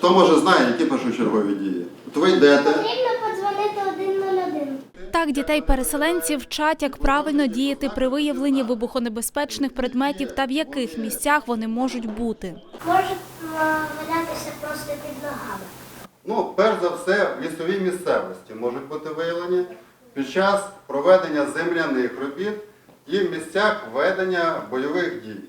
Хто може знає, які першочергові дії? От ви йдете, Потрібно подзвонити 101. Так, дітей-переселенців вчать, як правильно діяти при виявленні вибухонебезпечних предметів та в яких місцях вони можуть бути. Може е, валятися просто під ногами. ну, перш за все, в лісовій місцевості можуть бути виявлені під час проведення земляних робіт і в місцях ведення бойових дій.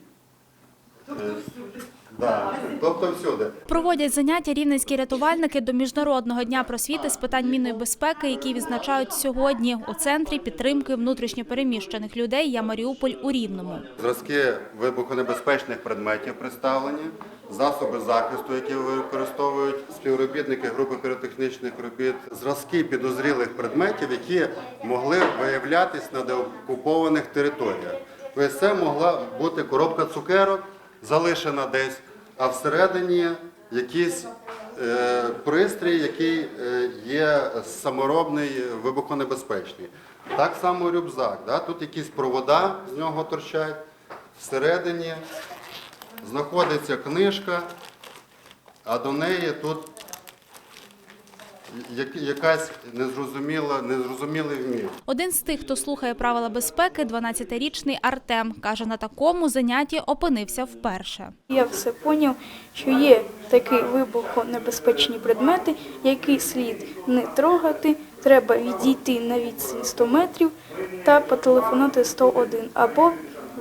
Тобто. Да, тобто всюди. Проводять заняття рівненські рятувальники до міжнародного дня просвіти з питань мінної безпеки, який відзначають сьогодні у центрі підтримки внутрішньопереміщених людей «Я Маріуполь» у Рівному. Зразки вибухонебезпечних предметів представлені, засоби захисту, які використовують співробітники групи піротехнічних робіт, зразки підозрілих предметів, які могли виявлятись на деокупованих територіях. Тобто це могла бути коробка цукерок, залишена десь, а всередині якийсь е, пристрій, який е, є саморобний, вибухонебезпечний. Так само рюкзак. Да? Тут якісь провода з нього торчать. Всередині знаходиться книжка, а до неї тут якась незрозуміла, незрозумілий вмір. Один з тих, хто слухає правила безпеки, 12-річний Артем, каже, на такому занятті опинився вперше. Я все поняв, що є такі вибухонебезпечні предмети, які слід не трогати. Треба відійти на відстань 100 метрів та потелефонувати 101 або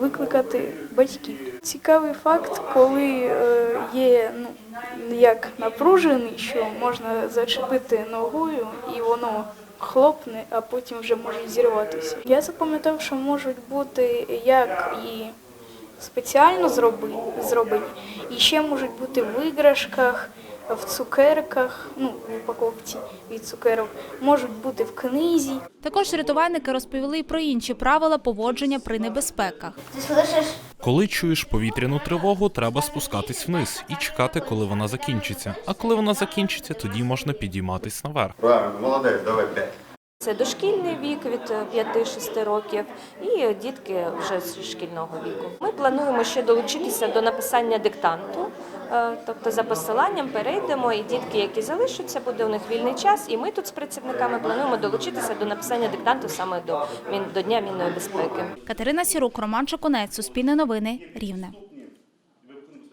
викликати батьків. Цікавий факт, коли е, є ну як напружений, що можна зачепити ногою і воно хлопне, а потім вже може зірватися. Я запам'ятав, що можуть бути як і спеціально зроби- зроблені, і ще можуть бути в іграшках, в цукерках, ну, в упаковці від цукерок, можуть бути в книзі. Також рятувальники розповіли й про інші правила поводження при небезпеках. Ти слышиш? Коли чуєш повітряну тривогу, треба спускатись вниз і чекати, коли вона закінчиться. А коли вона закінчиться, тоді можна підійматись наверх. Правильно, молодець, давай п'ять. Це дошкільний вік від е, 5-6 років і дітки вже з шкільного віку. Ми плануємо ще долучитися до написання диктанту, е, тобто за посиланням перейдемо, і дітки, які залишаться, буде у них вільний час. І ми тут з працівниками плануємо долучитися до написання диктанту саме до, до Дня мінної безпеки. Катерина Сірук, Роман Чоконець, Суспільне новини, Рівне.